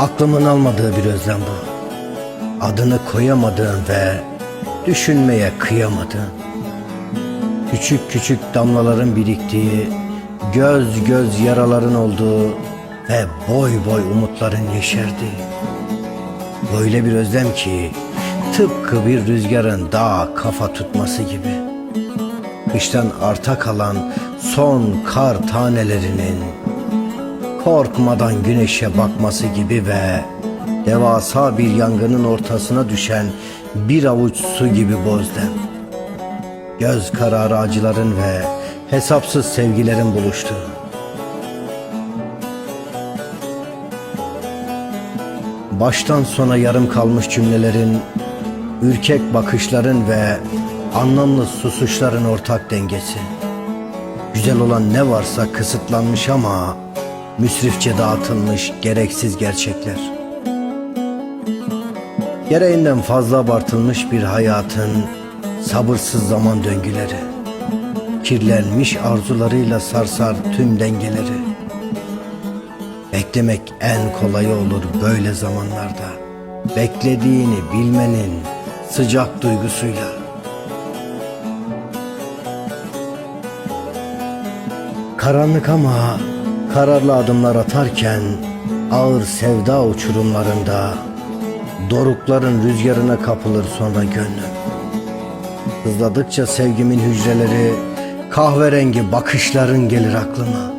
Aklımın almadığı bir özlem bu. Adını koyamadığım ve düşünmeye kıyamadığım. Küçük küçük damlaların biriktiği, göz göz yaraların olduğu ve boy boy umutların yeşerdiği. Böyle bir özlem ki tıpkı bir rüzgarın dağa kafa tutması gibi. Kıştan arta kalan son kar tanelerinin korkmadan güneşe bakması gibi ve devasa bir yangının ortasına düşen bir avuç su gibi bozdem. Göz kararı acıların ve hesapsız sevgilerin buluştuğu. Baştan sona yarım kalmış cümlelerin, ürkek bakışların ve anlamlı susuşların ortak dengesi. Güzel olan ne varsa kısıtlanmış ama müsrifçe dağıtılmış gereksiz gerçekler. Gereğinden fazla abartılmış bir hayatın sabırsız zaman döngüleri. Kirlenmiş arzularıyla sarsar tüm dengeleri. Beklemek en kolayı olur böyle zamanlarda. Beklediğini bilmenin sıcak duygusuyla. Karanlık ama kararlı adımlar atarken ağır sevda uçurumlarında dorukların rüzgarına kapılır sonra gönlüm. Hızladıkça sevgimin hücreleri kahverengi bakışların gelir aklıma.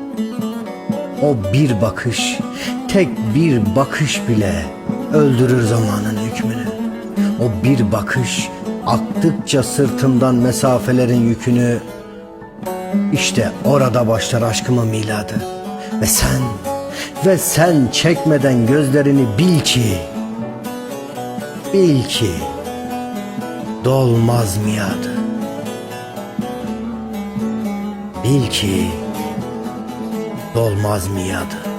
O bir bakış, tek bir bakış bile öldürür zamanın hükmünü. O bir bakış aktıkça sırtımdan mesafelerin yükünü işte orada başlar aşkımın miladı. Ve sen, ve sen çekmeden gözlerini bil ki, bil ki dolmaz miadı. Bil ki dolmaz miadı.